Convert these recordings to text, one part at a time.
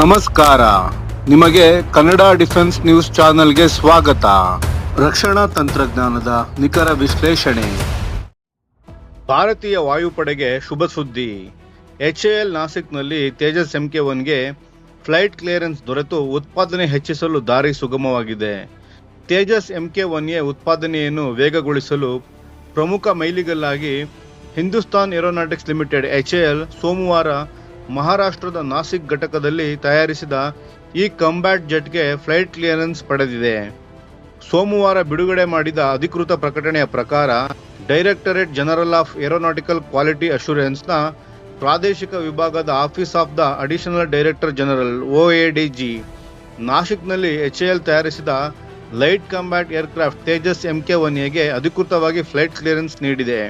ನಮಸ್ಕಾರ. ನಿಮಗೆ Kannada defence news ಚಾನೆಲ್ಗೆ ಸ್ವಾಗತ. ರಕ್ಷಣಾ ತಂತ್ರಜ್ಞಾನದ ನಿಖರ ವಿಶ್ಲೇಷಣೆ. ಭಾರತೀಯ ವಾಯುಪಡೆಗೆ ಶುಭ ಸುದ್ದಿ. ಎಚ್ ಎಲ್ ನಾಸಿಕ್ನಲ್ಲಿ ತೇಜಸ್ ಎಂಕೆ ಒನ್ಗೆ ಫ್ಲೈಟ್ ಕ್ಲಿಯರೆನ್ಸ್ ದೊರೆತು, ಉತ್ಪಾದನೆ ಹೆಚ್ಚಿಸಲು ದಾರಿ ಸುಗಮವಾಗಿದೆ. ತೇಜಸ್ ಎಂಕೆ ಒನ್ ಎ ಉತ್ಪಾದನೆಯನ್ನು ವೇಗಗೊಳಿಸಲು ಪ್ರಮುಖ ಮೈಲಿಗಲ್ಲಾಗಿ Hindustan aeronautics limited H L ಸೋಮವಾರ ಮಹಾರಾಷ್ಟ್ರದ ನಾಸಿಕ್ ಘಟಕದಲ್ಲಿ ತಯಾರಿಸಿದ ಈ ಕಂಬ್ಯಾಟ್ ಜೆಟ್ಗೆ ಫ್ಲೈಟ್ ಕ್ಲಿಯರೆನ್ಸ್ ಪಡೆದಿದೆ. ಸೋಮವಾರ ಬಿಡುಗಡೆ ಮಾಡಿದ ಅಧಿಕೃತ ಪ್ರಕಟಣೆಯ ಪ್ರಕಾರ, directorate general of aeronautical quality ಅಶೂರೆನ್ಸ್ನ ಪ್ರಾದೇಶಿಕ ವಿಭಾಗದ office of the additional director general OADG ನಾಶಿಕ್ನಲ್ಲಿ HAL ತಯಾರಿಸಿದ light combat aircraft Tejas MK one ಎಗೆ ಅಧಿಕೃತವಾಗಿ ಫ್ಲೈಟ್ ಕ್ಲಿಯರೆನ್ಸ್ ನೀಡಿದೆ.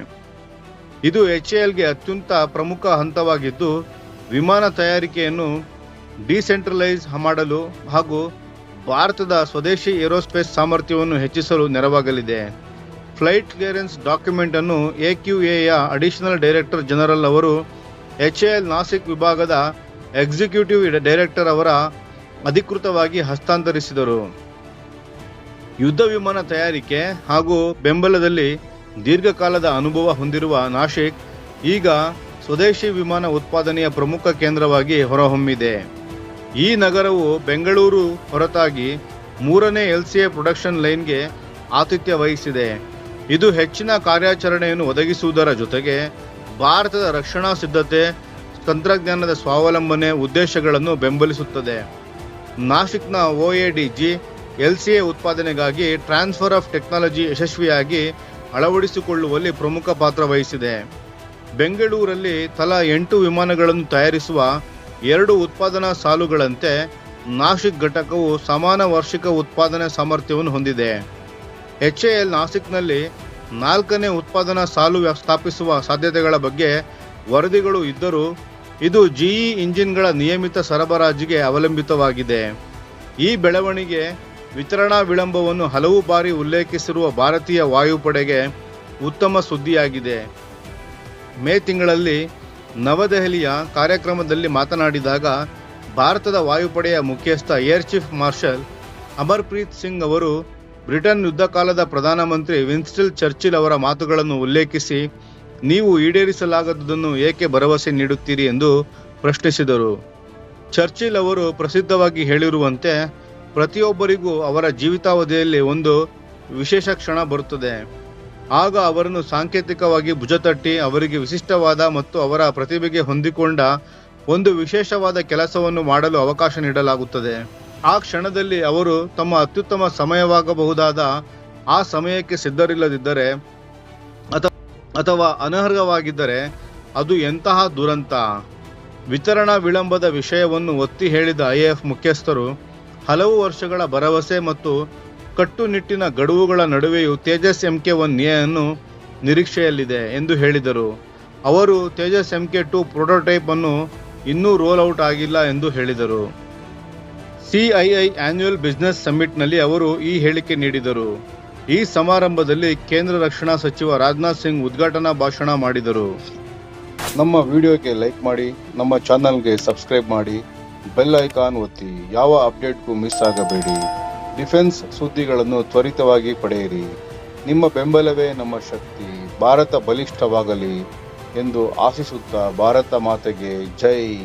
ಇದು ಎಚ್ ಎಲ್ಗೆ ಅತ್ಯಂತ ಪ್ರಮುಖ ಹಂತವಾಗಿದ್ದು ವಿಮಾನ ತಯಾರಿಕೆಯನ್ನು ಡಿಸೆಂಟ್ರಲೈಸ್ ಮಾಡಲು ಹಾಗೂ ಭಾರತದ ಸ್ವದೇಶಿ ಏರೋಸ್ಪೇಸ್ ಸಾಮರ್ಥ್ಯವನ್ನು ಹೆಚ್ಚಿಸಲು ನೆರವಾಗಲಿದೆ. ಫ್ಲೈಟ್ ಕ್ಲಿಯರೆನ್ಸ್ ಡಾಕ್ಯುಮೆಂಟ್ ಅನ್ನು ಎಕ್ಯುಎಯ ಅಡಿಷನಲ್ ಡೈರೆಕ್ಟರ್ ಜನರಲ್ ಅವರು ಎಚ್ ಎಲ್ ನಾಸಿಕ್ ವಿಭಾಗದ ಎಕ್ಸಿಕ್ಯೂಟಿವ್ ಡೈರೆಕ್ಟರ್ ಅವರ ಅಧಿಕೃತವಾಗಿ ಹಸ್ತಾಂತರಿಸಿದರು. ಯುದ್ಧ ವಿಮಾನ ತಯಾರಿಕೆ ಹಾಗೂ ಬೆಂಬಲದಲ್ಲಿ ದೀರ್ಘಕಾಲದ ಅನುಭವ ಹೊಂದಿರುವ ನಾಶಿಕ್ ಈಗ ಸ್ವದೇಶಿ ವಿಮಾನ ಉತ್ಪಾದನೆಯ ಪ್ರಮುಖ ಕೇಂದ್ರವಾಗಿ ಹೊರಹೊಮ್ಮಿದೆ. ಈ ನಗರವು ಬೆಂಗಳೂರು ಹೊರತಾಗಿ ಮೂರನೇ ಎಲ್ಸಿಎ ಪ್ರೊಡಕ್ಷನ್ ಲೈನ್ಗೆ ಆತಿಥ್ಯ ವಹಿಸಿದೆ. ಇದು ಹೆಚ್ಚಿನ ಕಾರ್ಯಾಚರಣೆಯನ್ನು ಒದಗಿಸುವುದರ ಜೊತೆಗೆ ಭಾರತದ ರಕ್ಷಣಾ ಸಿದ್ಧತೆ, ತಂತ್ರಜ್ಞಾನದ ಸ್ವಾವಲಂಬನೆ ಉದ್ದೇಶಗಳನ್ನು ಬೆಂಬಲಿಸುತ್ತದೆ. ನಾಸಿಕ್ನ ಸಿ ಎ ಉತ್ಪಾದನೆಗಾಗಿ ಟ್ರಾನ್ಸ್ಫರ್ ಆಫ್ ಟೆಕ್ನಾಲಜಿ ಯಶಸ್ವಿಯಾಗಿ ಅಳವಡಿಸಿಕೊಳ್ಳುವಲ್ಲಿ ಪ್ರಮುಖ ಪಾತ್ರ ವಹಿಸಿದೆ. ಬೆಂಗಳೂರಲ್ಲಿ ತಲಾ ಎಂಟು ವಿಮಾನಗಳನ್ನು ತಯಾರಿಸುವ ಎರಡು ಉತ್ಪಾದನಾ ಸಾಲುಗಳಂತೆ ನಾಸಿಕ್ ಘಟಕವು ಸಮಾನ ವಾರ್ಷಿಕ ಉತ್ಪಾದನೆ ಸಾಮರ್ಥ್ಯವನ್ನು ಹೊಂದಿದೆ. ಎಚ್ಎಎಲ್ ನಾಸಿಕ್ನಲ್ಲಿ ನಾಲ್ಕನೇ ಉತ್ಪಾದನಾ ಸಾಲು ಸ್ಥಾಪಿಸುವ ಸಾಧ್ಯತೆಗಳ ಬಗ್ಗೆ ವರದಿಗಳು ಇದ್ದರೂ ಇದು ಜಿಇ ಇಂಜಿನ್ಗಳ ನಿಯಮಿತ ಸರಬರಾಜಿಗೆ ಅವಲಂಬಿತವಾಗಿದೆ. ಈ ಬೆಳವಣಿಗೆ ವಿತರಣಾ ವಿಳಂಬವನ್ನು ಹಲವು ಬಾರಿ ಉಲ್ಲೇಖಿಸಿರುವ ಭಾರತೀಯ ವಾಯುಪಡೆಗೆ ಉತ್ತಮ ಸುದ್ದಿಯಾಗಿದೆ. ಮೇ ತಿಂಗಳಲ್ಲಿ ನವದೆಹಲಿಯ ಕಾರ್ಯಕ್ರಮದಲ್ಲಿ ಮಾತನಾಡಿದಾಗ ಭಾರತದ ವಾಯುಪಡೆಯ ಮುಖ್ಯಸ್ಥ air chief marshal Amarpreet Singh ಅವರು ಬ್ರಿಟನ್ ಯುದ್ಧಕಾಲದ ಪ್ರಧಾನಮಂತ್ರಿ ವಿನ್ಸ್ಟಿಲ್ ಚರ್ಚಿಲ್ ಅವರ ಮಾತುಗಳನ್ನು ಉಲ್ಲೇಖಿಸಿ, ನೀವು ಈಡೇರಿಸಲಾಗದುದನ್ನು ಏಕೆ ಭರವಸೆ ನೀಡುತ್ತೀರಿ? ಎಂದು ಪ್ರಶ್ನಿಸಿದರು. ಚರ್ಚಿಲ್ ಅವರು ಪ್ರಸಿದ್ಧವಾಗಿ ಹೇಳಿರುವಂತೆ, ಪ್ರತಿಯೊಬ್ಬರಿಗೂ ಅವರ ಜೀವಿತಾವಧಿಯಲ್ಲಿ ಒಂದು ವಿಶೇಷ ಕ್ಷಣ ಬರುತ್ತದೆ. ಆಗ ಅವರನ್ನು ಸಾಂಕೇತಿಕವಾಗಿ ಭುಜತಟ್ಟಿ, ಅವರಿಗೆ ವಿಶಿಷ್ಟವಾದ ಮತ್ತು ಅವರ ಪ್ರತಿಭೆಗೆ ಹೊಂದಿಕೊಂಡ ಒಂದು ವಿಶೇಷವಾದ ಕೆಲಸವನ್ನು ಮಾಡಲು ಅವಕಾಶ ನೀಡಲಾಗುತ್ತದೆ. ಆ ಕ್ಷಣದಲ್ಲಿ ಅವರು ತಮ್ಮ ಅತ್ಯುತ್ತಮ ಸಮಯವಾಗಬಹುದಾದ ಆ ಸಮಯಕ್ಕೆ ಸಿದ್ಧರಿಲ್ಲದಿದ್ದರೆ ಅಥ- ಅಥವಾ ಅನರ್ಹವಾಗಿದ್ದರೆ ಅದು ಎಂತಹ ದುರಂತ. ವಿತರಣಾ ವಿಳಂಬದ ವಿಷಯವನ್ನು ಒತ್ತಿ ಹೇಳಿದ ಐಎಎಫ್ ಮುಖ್ಯಸ್ಥರು, ಹಲವು ವರ್ಷಗಳ ಭರವಸೆ ಮತ್ತು ಕಟ್ಟುನಿಟ್ಟಿನ ಗಡುವುಗಳ ನಡುವೆಯೂ ತೇಜಸ್ ಎಂಕೆ ಒನ್ ಎನ್ನು ನಿರೀಕ್ಷೆಯಲ್ಲಿದೆ ಎಂದು ಹೇಳಿದರು. ಅವರು ತೇಜಸ್ ಎಂಕೆ ಟು ಪ್ರೊಟೋಟೈಪ್ ಅನ್ನು ಇನ್ನೂ ರೋಲ್ ಔಟ್ ಆಗಿಲ್ಲ ಎಂದು ಹೇಳಿದರು. ಸಿಐಐ ಆನ್ಯುಯಲ್ ಬಿಸ್ನೆಸ್ ಸಮ್ಮಿಟ್ನಲ್ಲಿ ಅವರು ಈ ಹೇಳಿಕೆ ನೀಡಿದರು. ಈ ಸಮಾರಂಭದಲ್ಲಿ ಕೇಂದ್ರ ರಕ್ಷಣಾ ಸಚಿವ ರಾಜನಾಥ್ ಸಿಂಗ್ ಉದ್ಘಾಟನಾ ಭಾಷಣ ಮಾಡಿದರು. ನಮ್ಮ ವಿಡಿಯೋಗೆ ಲೈಕ್ ಮಾಡಿ, ನಮ್ಮ ಚಾನಲ್ಗೆ ಸಬ್ಸ್ಕ್ರೈಬ್ ಮಾಡಿ, ಬೆಲ್ ಐಕಾನ್ ಒತ್ತಿ, ಯಾವ ಅಪ್ಡೇಟ್ಗೂ ಮಿಸ್ ಆಗಬೇಡಿ. ಡಿಫೆನ್ಸ್ ಸುದ್ದಿಗಳನ್ನು ತ್ವರಿತವಾಗಿ ಪಡೆಯಿರಿ. ನಿಮ್ಮ ಬೆಂಬಲವೇ ನಮ್ಮ ಶಕ್ತಿ. ಭಾರತ ಬಲಿಷ್ಠವಾಗಲಿ ಎಂದು ಆಶಿಸುತ್ತಾ ಭಾರತ ಮಾತೆಗೆ ಜೈ.